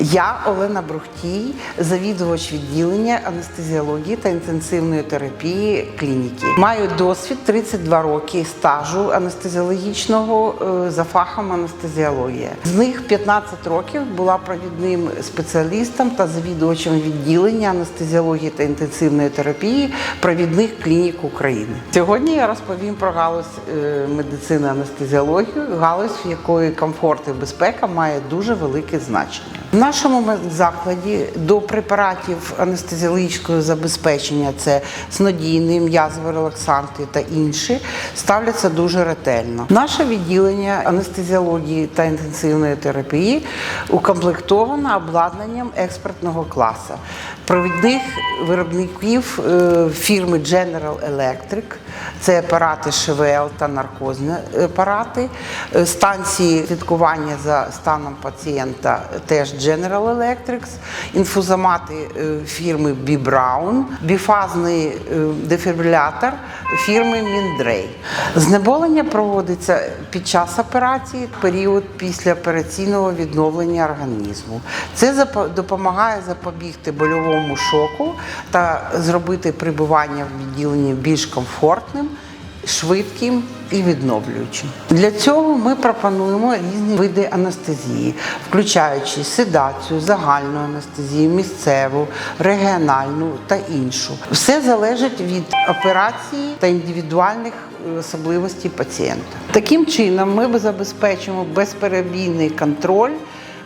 Я Олена Брухтій, завідувач відділення анестезіології та інтенсивної терапії клініки. Маю досвід 32 роки стажу анестезіологічного е, за фахом анестезіологія. З них 15 років була провідним спеціалістом та завідувачем відділення анестезіології та інтенсивної терапії провідних клінік України. Сьогодні я розповім про галузь е, медицини анестезіології, галузь, в якої комфорт і безпека має дуже велике значення. В нашому закладі до препаратів анестезіологічного забезпечення це снодійні, м'язові релаксанти та інші ставляться дуже ретельно. Наше відділення анестезіології та інтенсивної терапії укомплектовано обладнанням експертного класу. Провідних виробників е, фірми General Electric це апарати ШВЛ та наркозні апарати, Е, станції слідкування за станом пацієнта теж General Electric, інфузомати е, фірми B Brown, біфазний е, дефібрилятор фірми Міндрей. Знеболення проводиться під час операції, період післяопераційного відновлення організму. Це допомагає запобігти больовому шоку та зробити перебування в відділенні більш комфортним швидким і відновлюючим. Для цього ми пропонуємо різні види анестезії, включаючи седацію, загальну анестезію, місцеву, регіональну та іншу. Все залежить від операції та індивідуальних е, особливостей пацієнта. Таким чином, ми забезпечимо безперебійний контроль,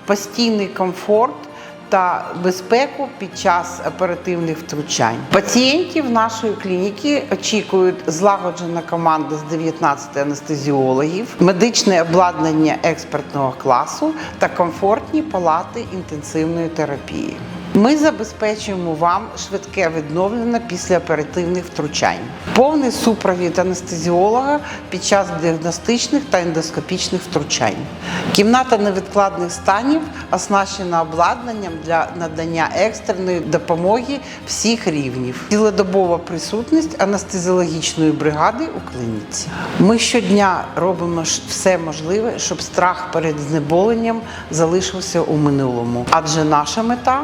постійний комфорт та безпеку під час оперативних втручань. Пацієнтів нашої клініки очікують злагоджена команда з 19 анестезіологів, медичне обладнання експертного класу та комфортні палати інтенсивної терапії. Ми забезпечуємо вам швидке відновлення після оперативних втручань, повний супровід анестезіолога під час діагностичних та ендоскопічних втручань. Кімната невідкладних станів оснащена обладнанням для надання екстреної допомоги всіх рівнів. Цілодобова присутність анестезіологічної бригади у клініці. Ми щодня робимо все можливе, щоб страх перед знеболенням залишився у минулому, адже наша мета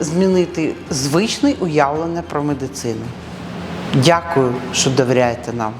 змінити звичне уявлення про медицину. Дякую, що довіряєте нам.